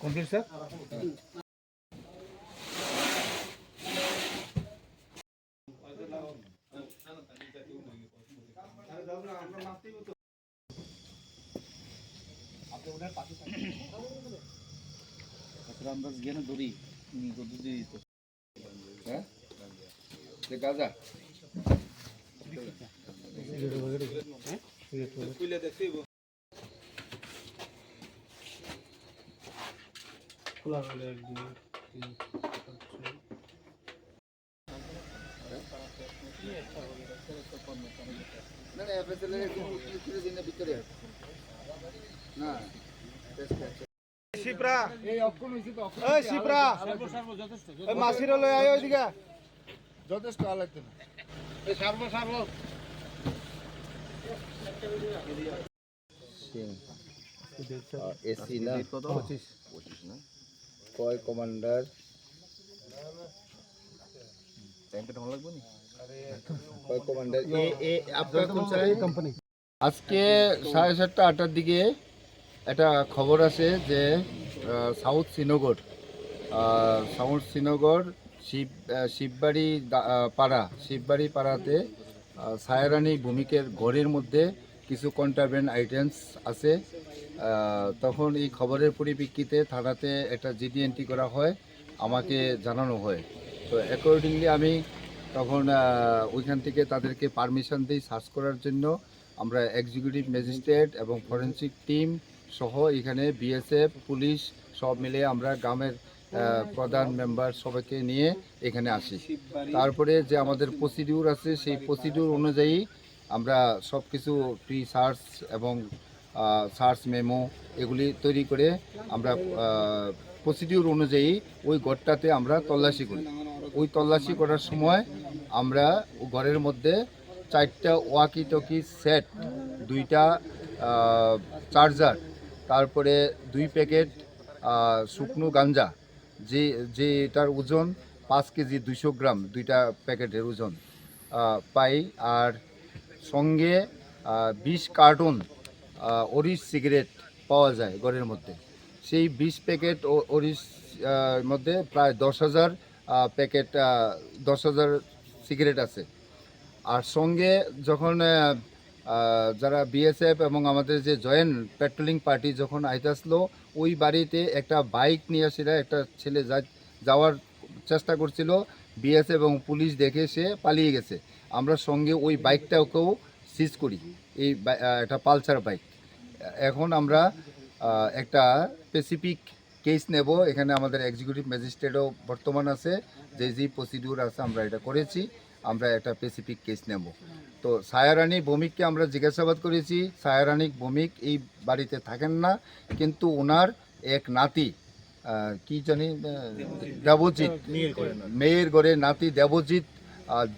Complete sir? আমরা গেলে ধরি দুধ দিয়ে দিত হ্যাঁ? গাজা খোলা গেলে এক দুই তিন চার, পাঁচ, ছয়। না না এফএসএল এর একটু তুলে দিন না ভিতরে না শিপ্রা এই অক্ষণ হইছে তো অক্ষণ এই শিপ্রা। এই মাসির লই আয় ওইদিকে। যথেষ্ট আর লাগতে না। এই সারবো সারবো। এসি না পঁচিশ না? কয় কমান্ডার? কয় এ আপনার কোন কোম্পানি আজকে সাড়ে সাতটা আটটার দিকে একটা খবর আছে যে সাউথ শ্রীনগর সাউথ শ্রীনগর শিব শিববাড়ি পাড়া শিববাড়ি পাড়াতে সায়ারানী ভূমিকের ঘরের মধ্যে কিছু কন্ট্রাবেন্ড আইটেমস আছে। তখন এই খবরের পরিপ্রেক্ষিতে থানাতে একটা জিডি এন্ট্রি করা হয়, আমাকে জানানো হয়। তো অ্যাকর্ডিংলি আমি তখন ওইখান থেকে তাদেরকে পারমিশন দিই সার্চ করার জন্য। আমরা এক্সিকিউটিভ ম্যাজিস্ট্রেট এবং ফরেন্সিক টিম সহ এখানে বিএসএফ পুলিশ সব মিলে আমরা গ্রামের প্রধান মেম্বার সবাইকে নিয়ে এখানে আসি। তারপরে যে আমাদের প্রসিডিউর আছে, সেই প্রসিডিউর অনুযায়ী আমরা সব কিছু প্রি সার্চ এবং সার্চ মেমো এগুলি তৈরি করে আমরা প্রসিডিউর অনুযায়ী ওই ঘরটাতে আমরা তল্লাশি করি। ওই তল্লাশি করার সময় আমরা ঘরের মধ্যে চারটা ওয়াকি টকি সেট দুইটা চার্জার তারপরে দুই প্যাকেট শুকনো গাঞ্জা, যে যে এটার ওজন পাঁচ কেজি দুইশো গ্রাম, দুইটা প্যাকেটের ওজন পাই। আর সঙ্গে বিশ কার্টুন অরিস সিগারেট পাওয়া যায় ঘরের মধ্যে। সেই বিশ প্যাকেট অরিস মধ্যে প্রায় দশ হাজার প্যাকেট দশ হাজার সিগারেট আছে। আর সঙ্গে যখন যারা বিএসএফ এবং আমাদের যে জয়েন্ট পেট্রোলিং পার্টি যখন আইতে আসলো, ওই বাড়িতে একটা বাইক নিয়ে সেটা একটা ছেলে যাওয়ার চেষ্টা করছিল, বিএসএফ এবং পুলিশ দেখে সে পালিয়ে গেছে। আমরা সঙ্গে ওই বাইকটাকেও সিজ করি। এই একটা পালসার বাইক। এখন আমরা একটা স্পেসিফিক কেস নেব। এখানে আমাদের এক্সিকিউটিভ ম্যাজিস্ট্রেটও বর্তমান আছে। যে যে প্রসিডিউর আছে আমরা এটা করেছি আমরা একটা স্পেসিফিক কেস নেব। তো সায়ারানী ভৌমিককে আমরা জিজ্ঞাসাবাদ করেছি। সায়ারানী ভৌমিক এই বাড়িতে থাকেন না কিন্তু ওনার এক নাতি কি জানি দেবজিৎ মেয়ের গড়ে নাতি। দেবজিৎ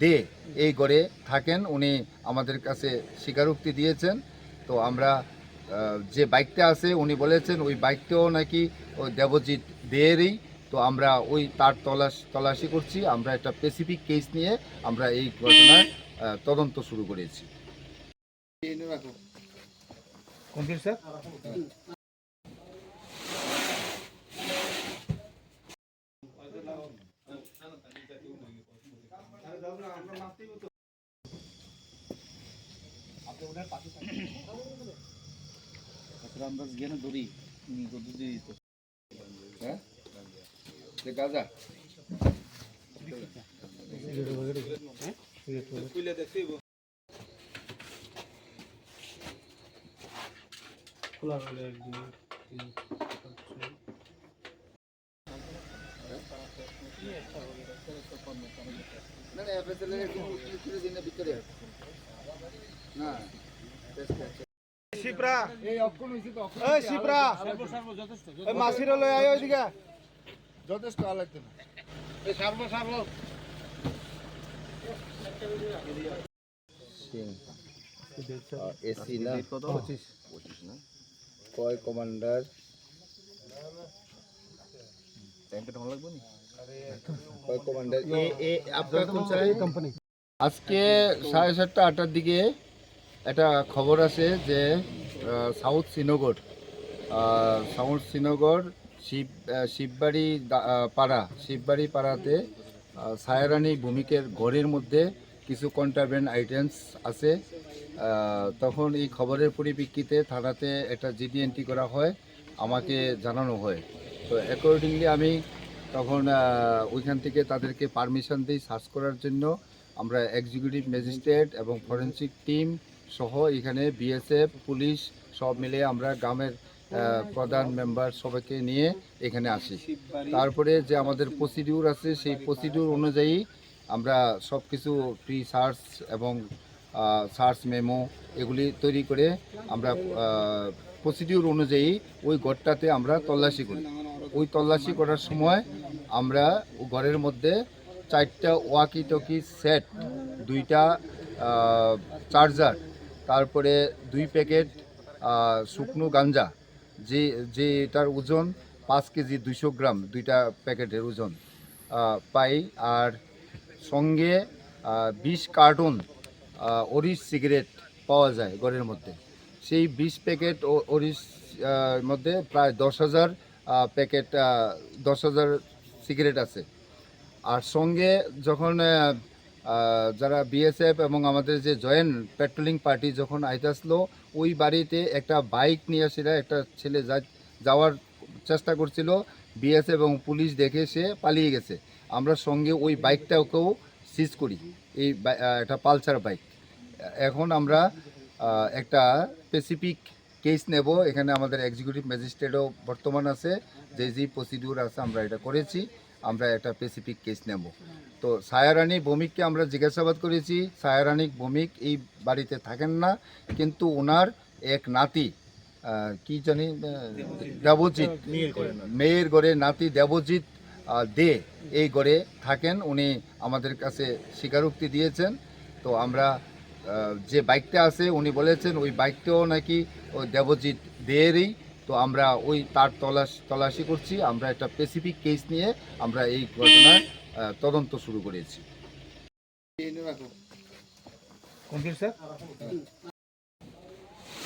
দে এই গড়ে থাকেন। উনি আমাদের কাছে স্বীকারোক্তি দিয়েছেন। তো আমরা যে বাইকটা আছে, উনি বলেছেন ওই বাইকটাও নাকি ওই দেবজিৎ দেয়েরই। তো আমরা ওই তার তলাশ, তলাশি করছি, আমরা একটা স্পেসিফিক কেস নিয়ে আমরা এই ঘটনার তদন্ত শুরু করেছি। কমপ্লিট আমরা গেলে ধরি দুধ দিয়ে দিত। হ্যাঁ? গাজা। খোলা গেলে এক দুই তিন চার, না না এফএসএল এর একটু না শিপ্রা। এই অক্ষণ হইছে তো অক্ষণ এই শিপ্রা। এই মাসির লই আয় ওইদিকে। যথেষ্ট আর লাগতে না। এই সারবো সারবো এসি না? পঁচিশ। পঁচিশ না? কয় কমান্ডার? ট্যাঙ্কে ঢোকা লাগবে নি? কয় কমান্ডার? এ এ আপনার কোন চাই? কোম্পানি আজকে সাড়ে সাতটা আটটার দিকে একটা খবর আছে যে সাউথ শ্রীনগর সাউথ শ্রীনগর শিব শিববাড়ি পাড়া শিববাড়ি পাড়াতে আহ, ছায়ারানী ভূমিকের ঘরের মধ্যে কিছু কন্ট্রাবেন্ড আইটেমস আছে। তখন এই খবরের পরিপ্রেক্ষিতে থানাতে একটা জিডি এন্ট্রি করা হয় আমাকে জানানো হয়। তো অ্যাকর্ডিংলি আমি তখন ওইখান থেকে তাদেরকে পারমিশন দিই সার্চ করার জন্য। আমরা এক্সিকিউটিভ ম্যাজিস্ট্রেট এবং ফরেন্সিক টিম সহ এখানে বিএসএফ পুলিশ সব মিলে আমরা গ্রামের প্রধান মেম্বার সবাইকে নিয়ে এখানে আসি। তারপরে যে আমাদের প্রসিডিউর আছে, সেই প্রসিডিউর অনুযায়ী আমরা সব কিছু প্রি সার্চ এবং সার্চ মেমো এগুলি তৈরি করে আমরা প্রসিডিউর অনুযায়ী ওই ঘরটাতে আমরা তল্লাশি করি। ওই তল্লাশি করার সময় আমরা ঘরের মধ্যে চারটা ওয়াকি টকি সেট দুইটা চার্জার তারপরে দুই প্যাকেট শুকনো গাঞ্জা, যে যে এটার ওজন পাঁচ কেজি দুইশো গ্রাম, দুইটা প্যাকেটের ওজন পাই। আর সঙ্গে বিশ কার্টুন অরিস সিগারেট পাওয়া যায় ঘরের মধ্যে। সেই বিশ প্যাকেট অরিস মধ্যে প্রায় দশ হাজার প্যাকেট দশ হাজার সিগারেট আছে। আর সঙ্গে যখন যারা বিএসএফ এবং আমাদের যে জয়েন্ট পেট্রোলিং পার্টি যখন আইতে আসলো, ওই বাড়িতে একটা বাইক নিয়ে আসিরা একটা ছেলে যাওয়ার চেষ্টা করছিল বিএসএফ এবং পুলিশ দেখে সে পালিয়ে গেছে। আমরা সঙ্গে ওই বাইকটাকেও সিজ করি, এই একটা পালসার বাইক এখন আমরা একটা স্পেসিফিক কেস নেব, এখানে আমাদের এক্সিকিউটিভ ম্যাজিস্ট্রেটও বর্তমান আছে, যে যে প্রসিডিউর আছে আমরা এটা করেছি। আমরা একটা স্পেসিফিক কেস নেব। তো সায়ারানী ভৌমিককে আমরা জিজ্ঞাসাবাদ করেছি, সায়ারানী ভৌমিক এই বাড়িতে থাকেন না, কিন্তু ওনার এক নাতি কি জানি দেবজিৎ, মেয়ের ঘরে নাতি দেবজিৎ দে এই ঘরে থাকেন, উনি আমাদের কাছে স্বীকারোক্তি দিয়েছেন। তো আমরা যে বাইকটা আছে, উনি বলেছেন ওই বাইকটাও নাকি ওই দেবজিৎ দেয়েরই। তো আমরা ওই তার তলাশ, তলাশি করছি। আমরা একটা স্পেসিফিক কেস নিয়ে আমরা এই ঘটনার তদন্ত শুরু করেছি। কোন স্যার?